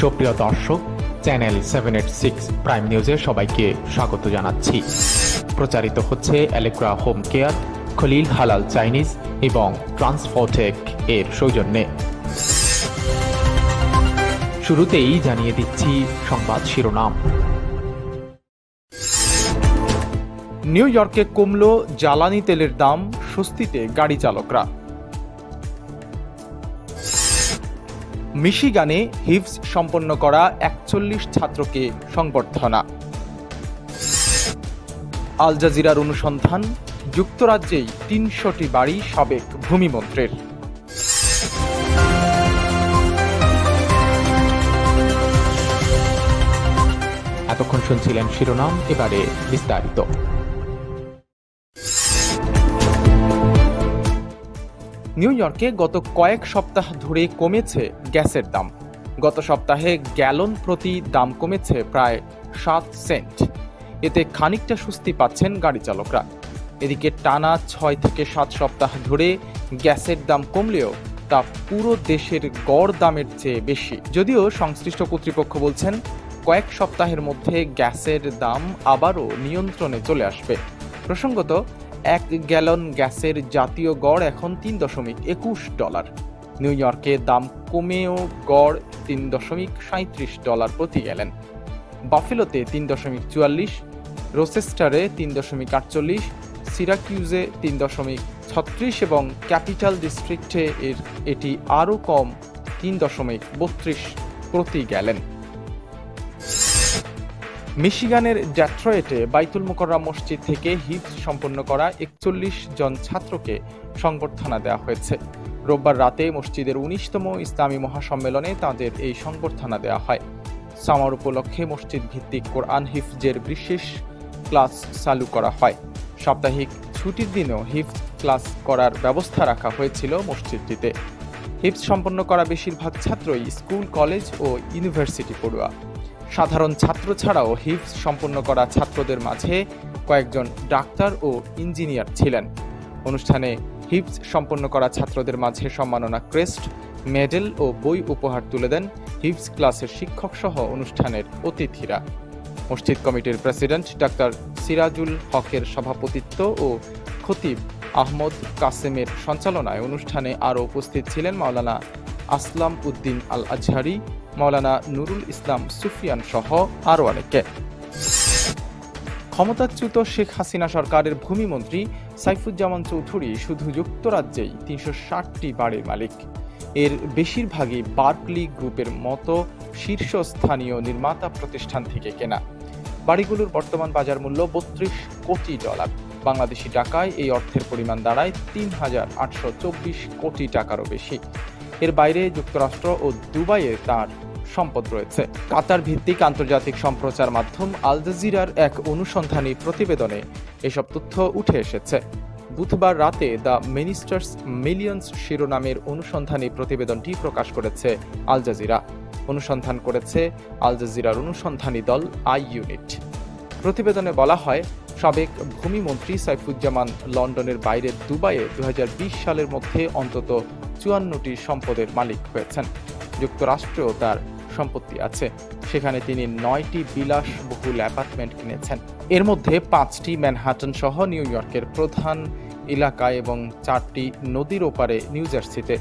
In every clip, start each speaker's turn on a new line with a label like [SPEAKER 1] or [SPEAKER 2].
[SPEAKER 1] সুপ্রিয় দর্শক, channel seven eight six prime নিউজে সবাইকে স্বাগত জানাচ্ছি। প্রচারিত হচ্ছে অ্যালেক্রা হোম কেয়ার খলিল হালাল চাইনিজ এবং ট্রান্সফোটেক এর সৌজন্যে। শুরুতেই জানিয়ে দিচ্ছি সংবাদ শিরোনাম।
[SPEAKER 2] নিউ ইয়র্কে কমলো জ্বালানি তেলের দাম স্বস্তিতে গাড়ি চালকরা মিশিগানে হিভস সম্পন্ন করা একচল্লিশ ছাত্রকে সংবর্ধনা। আল জাজিরার অনুসন্ধান, যুক্তরাজ্যেই তিনশোটি বাড়ি সাবেক ভূমিমন্ত্রের।
[SPEAKER 1] এতক্ষণ শুনছিলেন শিরোনাম, এবারে বিস্তারিত।
[SPEAKER 2] নিউ ইয়র্কে গত কয়েক সপ্তাহ ধরে কমেছে গ্যাসের দাম। গত সপ্তাহে গ্যালন প্রতি দাম কমেছে প্রায় সাত সেন্ট। এতে খানিকটা স্বস্তি পাচ্ছেন গাড়ি চালকরা। এদিকে টানা ছয় থেকে সাত সপ্তাহ ধরে গ্যাসের দাম কমলেও তা পুরো দেশের গড় দামের চেয়ে বেশি। যদিও সংশ্লিষ্ট কর্তৃপক্ষ বলছেন, কয়েক সপ্তাহের মধ্যে গ্যাসের দাম আবারও নিয়ন্ত্রণে চলে আসবে। প্রসঙ্গত এক গ্যালন গ্যাসের জাতীয় গড় এখন তিন দশমিক একুশ ডলার। নিউ ইয়র্কে দাম কমেও গড় তিন দশমিক সাঁত্রিশ ডলার প্রতি গ্যালন বাফেলোতে তিন দশমিক চুয়াল্লিশ রোসেস্টারে তিন দশমিক আটচল্লিশ, সিরাকিউজে তিন দশমিক ছত্রিশ এবং ক্যাপিটাল ডিস্ট্রিক্টে এর, এটি আরও কম তিন দশমিক বত্রিশ প্রতি গ্যালেন মিশিগানের ড্যাট্রয়েটে বাইতুল মোকররা মসজিদ থেকে হিফ সম্পন্ন করা একচল্লিশ জন ছাত্রকে সংবর্ধনা দেওয়া হয়েছে। রোববার রাতে মসজিদের উনিশতম ইসলামী মহাসম্মেলনে তাদের এই সংবর্ধনা দেওয়া হয়। সামার উপলক্ষে মসজিদ ভিত্তিক কোরআন হিফজের বিশেষ ক্লাস চালু করা হয়। সাপ্তাহিক ছুটির দিনেও হিফজ ক্লাস করার ব্যবস্থা রাখা হয়েছিল মসজিদটিতে। হিফজ সম্পন্ন করা বেশিরভাগ ছাত্রই স্কুল, কলেজ ও ইউনিভার্সিটি পড়ুয়া। সাধারণ ছাত্র ছাড়াও হিফজ সম্পন্ন করা ছাত্রদের মাঝে কয়েকজন ডাক্তার ও ইঞ্জিনিয়ার ছিলেন। অনুষ্ঠানে হিফজ সম্পন্ন করা ছাত্রদের মাঝে সম্মাননা ক্রেস্ট, মেডেল ও বই উপহার তুলে দেন হিফজ ক্লাসের শিক্ষক সহ অনুষ্ঠানের অতিথিরা। মসজিদ কমিটির প্রেসিডেন্ট ডাক্তার সিরাজুল হকের সভাপতিত্ব ও খতিব আহমদ কাসেমের সঞ্চালনায় অনুষ্ঠানে আরও উপস্থিত ছিলেন মাওলানা আসলাম উদ্দিন আল আজহারি মাওলানা নুরুল ইসলাম সুফিয়ান সহ আরও অনেকে ক্ষমতাচ্যুত শেখ হাসিনা সরকারের ভূমিমন্ত্রী সাইফুজ্জামান চৌধুরী শুধু যুক্তরাজ্যেই তিনশো ষাটটি বাড়ির মালিক। এর বেশিরভাগই বার্কলি গ্রুপের মতো শীর্ষস্থানীয় নির্মাতা প্রতিষ্ঠান থেকে কেনা। বাড়িগুলোর বর্তমান বাজার মূল্য বত্রিশ কোটি ডলার। বাংলাদেশি টাকায় এই অর্থের পরিমাণ দাঁড়ায় তিন হাজার আটশো চব্বিশ কোটি টাকারও বেশি। এর বাইরে যুক্তরাষ্ট্র ও দুবাইয়ে তার সম্পদ রয়েছে। কাতার ভিত্তিক আন্তর্জাতিক সম্প্রচার মাধ্যম আল জাজিরার এক অনুসন্ধানী প্রতিবেদনে এসব তথ্য উঠে এসেছে। বুধবার রাতে দ্য মিনিস্টার্স মিলিয়ন্স শিরোনামের অনুসন্ধানী প্রতিবেদনটি প্রকাশ করেছে আল জাজিরা। অনুসন্ধান করেছে আল জাজিরার অনুসন্ধানী দল আই ইউনিট। প্রতিবেদনে বলা হয়, সাবেক ভূমিমন্ত্রী সাইফুজ্জামান লন্ডনের বাইরে দুবাইয়ে দু হাজার বিশ সালের মধ্যে অন্তত চুয়ান্নটি সম্পদের মালিক হয়েছেন। যুক্তরাষ্ট্রেও তার সম্পত্তি আছে। সেখানে তিনি নয়টি বিলাসবহুল অ্যাপার্টমেন্ট কিনেছেন। এর মধ্যে পাঁচটি ম্যানহাটন সহ নিউ ইয়র্কের প্রধান এলাকায় এবং চারটি নদীর ওপারে নিউ জার্সিতে।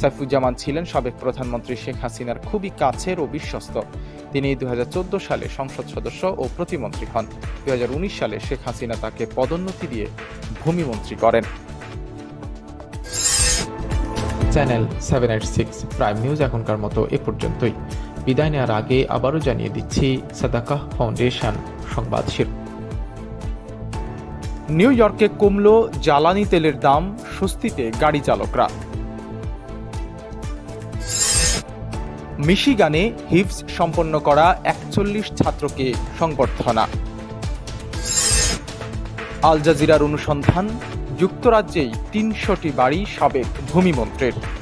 [SPEAKER 2] সাইফুজ্জামান ছিলেন সাবেক প্রধানমন্ত্রী শেখ হাসিনার খুবই কাছের ও বিশ্বস্ত। তিনি দুই হাজার চোদ্দ সালে সংসদ সদস্য ও প্রতিমন্ত্রী হন। দু হাজার উনিশ সালে শেখ হাসিনা তাকে পদোন্নতি দিয়ে ভূমিমন্ত্রী করেন।
[SPEAKER 1] Channel seven eight six prime news এখনকার মতো এ পর্যন্তই। বিদায় নেওয়ার আগে আবারও জানিয়ে দিচ্ছি সাদাকাহ ফাউন্ডেশন সংবাদ শির
[SPEAKER 2] নিউ ইয়র্কে কমলো জ্বালানি তেলের দাম স্বস্তিতে গাড়ি চালকরা। মিশিগানে হিপস সম্পন্ন করা একচল্লিশ ছাত্রকে সংবর্ধনা। আল জাজিরার অনুসন্ধান যুক্তরাজ্যেই তিনশোটি বাড়ি সাবেক ভূমিমন্ত্রের।